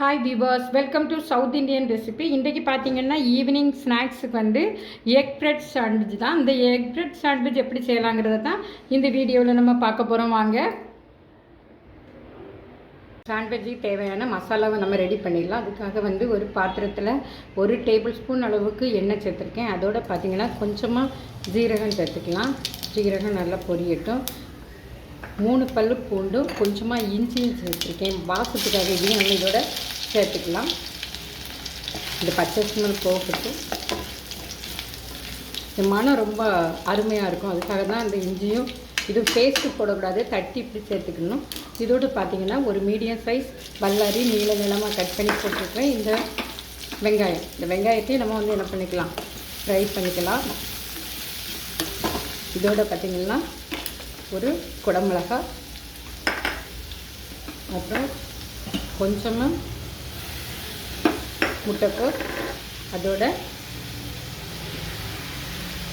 Hi viewers welcome to South Indian recipe இன்றைக்கி பார்த்தீங்கன்னா evening ஸ்நாக்ஸுக்கு வந்து எக் பிரெட் சாண்ட்விச் தான். இந்த எக் பிரெட் சாண்ட்விச் எப்படி செய்யலாங்கிறத தான் இந்த வீடியோவில் நம்ம பார்க்க போகிறோம் வாங்க. சாண்ட்விட்சுக்கு தேவையான மசாலாவை நம்ம ரெடி பண்ணிடலாம். அதுக்காக வந்து ஒரு பாத்திரத்தில் ஒரு டேபிள் ஸ்பூன் அளவுக்கு எண்ணெய் சேர்த்துருக்கேன். அதோட பார்த்தீங்கன்னா கொஞ்சமாக ஜீரகம் சேர்த்துக்கலாம். ஜீரகம் நல்லா பொரியட்டும். மூணு பல்லு பூண்டும் கொஞ்சமாக இஞ்சியும் சேர்த்துருக்கேன். வாசத்துக்காக இதையும் நம்ம இதோட சேர்த்துக்கலாம். இந்த பச்சை ஸ்மெல் போகட்டும் இந்த மனம் ரொம்ப அருமையாக இருக்கும். அதுக்காக தான் இந்த இஞ்சியும் இது பேஸ்ட்டு போடக்கூடாது தட்டி இப்படி சேர்த்துக்கணும். இதோடு பார்த்தீங்கன்னா ஒரு மீடியம் சைஸ் வல்லாரி நீள நீளமாக கட் பண்ணி போட்டுருக்கேன் இந்த வெங்காயம். இந்த வெங்காயத்தையும் நம்ம வந்து என்ன பண்ணிக்கலாம்? ஃப்ரை பண்ணிக்கலாம். இதோட பார்த்திங்கன்னா ஒரு குடமிளகா அப்புறம் கொஞ்சமாக முட்டைக்கோஸ் அதோட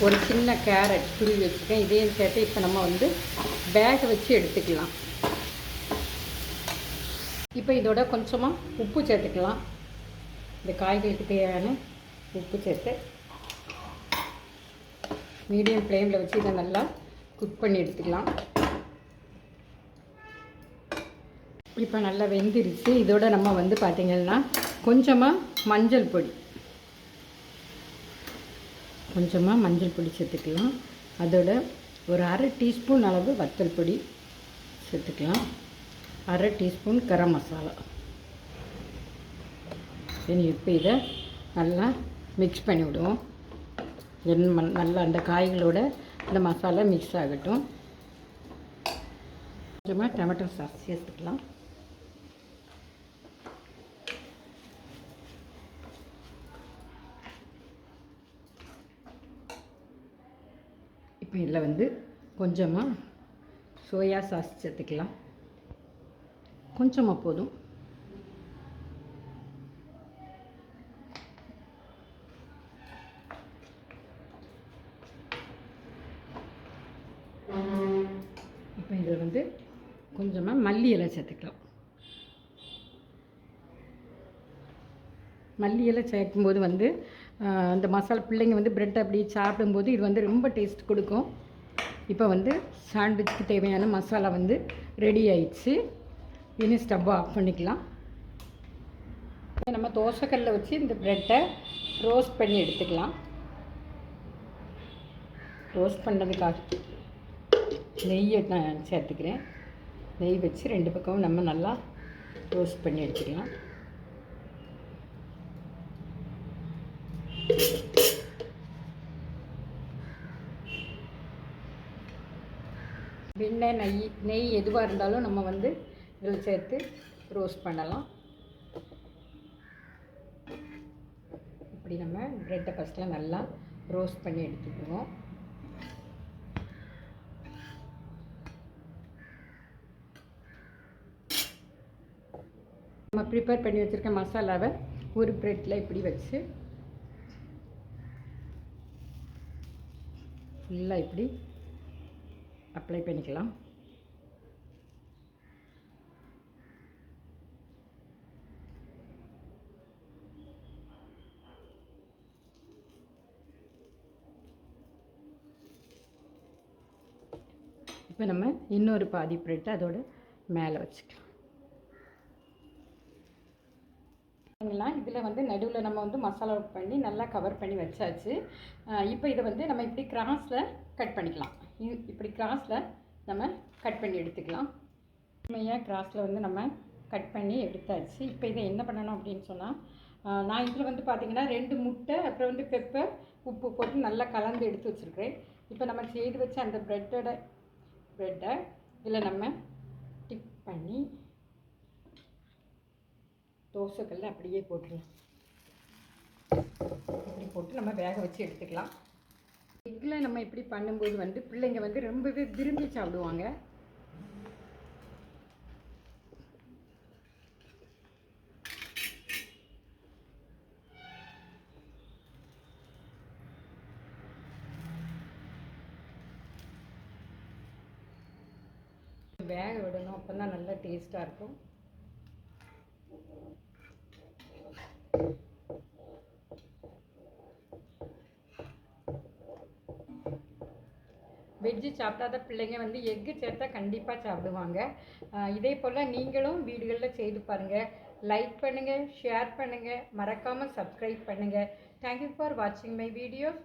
ஒரு சின்ன கேரட் துருவி வச்சுருக்கேன். இதையும் சேர்த்து இப்போ நம்ம வந்து பேக் வச்சு எடுத்துக்கலாம். இப்போ இதோட கொஞ்சமாக உப்பு சேர்த்துக்கலாம். இந்த காய்களுக்கு தேவையான உப்பு சேர்த்து மீடியம் ஃப்ளேமில் வச்சு இதை நல்லா குக் பண்ணி எடுத்துக்கலாம். இப்போ நல்லா வெந்துருச்சு. இதோட நம்ம வந்து பார்த்திங்கன்னா கொஞ்சமாக மஞ்சள் பொடி. கொஞ்சமாக மஞ்சள் பொடி சேர்த்துக்கலாம். அதோட ஒரு அரை டீஸ்பூன் அளவு வத்தல் பொடி சேர்த்துக்கலாம். அரை டீஸ்பூன் கரம் மசாலா. இனி இப்போ இதை நல்லா மிக்ஸ் பண்ணிவிடுவோம் என் நல்லா அந்த காய்களோட இந்த மசாலா மிக்ஸ் ஆகட்டும். கொஞ்சமாக டொமேட்டோ சாஸ் சேர்த்துக்கலாம். இப்போ இதில் வந்து கொஞ்சமாக சோயா சாஸ் சேர்த்துக்கலாம். கொஞ்சமாக போதும். இப்போ இதில் வந்து கொஞ்சமாக மல்லி இலை சேர்த்துக்கலாம். மல்லி இலை சேர்க்கும்போது வந்து இந்த அந்த மசாலா பிள்ளைங்க வந்து ப்ரெட் அப்படி சாப்பிடும்போது இது வந்து ரொம்ப டேஸ்ட் கொடுக்கும். இப்போ வந்து சாண்ட்விச்சுக்கு தேவையான மசாலா வந்து ரெடி ஆயிடுச்சு. இனி ஸ்டவ்வை ஆஃப் பண்ணிக்கலாம். நம்ம தோசைக்கல்லில் வச்சு இந்த ப்ரெட்டை ரோஸ்ட் பண்ணி எடுத்துக்கலாம். ரோஸ்ட் பண்ணதுக்காக நெய்யை நான் சேர்த்துக்கிறேன். நெய் வச்சு ரெண்டு பக்கமும் நம்ம நல்லா ரோஸ்ட் பண்ணி எடுத்துக்கலாம். எண்ணெய் நெய் நெய் எதுவாக இருந்தாலும் நம்ம வந்து இதில் சேர்த்து ரோஸ்ட் பண்ணலாம். இப்படி நம்ம ப்ரெட்டை ஃபஸ்ட்டில் நல்லா ரோஸ்ட் பண்ணி எடுத்துக்குவோம். நம்ம ப்ரிப்பேர் பண்ணி வச்சுருக்க மசாலாவை ஒரு ப்ரெட்டில் இப்படி வச்சு ஃபுல்லாக இப்படி அப்ளை பண்ணிக்கலாம். இப்போ நம்ம இன்னொரு பாதி ப்ரெட் அதோட மேலே வச்சுக்கலாம். பார்த்தீங்களா இதில் வந்து நடுவில் நம்ம வந்து மசாலா பண்ணி நல்லா கவர் பண்ணி வச்சாச்சு. இப்போ இதை வந்து நம்ம இப்படி கிராஸில் கட் பண்ணிக்கலாம். இப்படி கிராஸில் நம்ம கட் பண்ணி எடுத்துக்கலாம். உண்மையாக கிராஸில் வந்து நம்ம கட் பண்ணி எடுத்தாச்சு? இப்போ இதை என்ன பண்ணணும் அப்படின்னு சொன்னால் நான் இதில் வந்து பார்த்திங்கன்னா ரெண்டு முட்டை அப்புறம் வந்து பெப்பர் உப்பு போட்டு நல்லா கலந்து எடுத்து வச்சுருக்கிறேன். இப்போ நம்ம செய்து வச்ச அந்த ப்ரெட்டோட ப்ரெட்டை இதில் நம்ம டிப் பண்ணி தோசைக்கல்ல அப்படியே போட்டுடலாம் இப்படி போட்டு நம்ம வேக வச்சு எடுத்துக்கலாம். எக்கில் நம்ம இப்படி பண்ணும்போது வந்து பிள்ளைங்க வந்து ரொம்பவே விரும்பி சாப்பிடுவாங்க. வேக விடணும் அப்போ தான் நல்லா டேஸ்ட்டாக இருக்கும். வெஜ்ஜு சாப்பிடாத பிள்ளைங்க வந்து எக்கு சேர்த்தா கண்டிப்பாக சாப்பிடுவாங்க. இதே போல் நீங்களும் வீடுகளில் செய்து பாருங்கள் லைக் பண்ணுங்கள் ஷேர் பண்ணுங்கள் மறக்காமல் சப்ஸ்கிரைப் பண்ணுங்கள் தேங்க்யூ ஃபார் வாட்சிங் மை வீடியோஸ்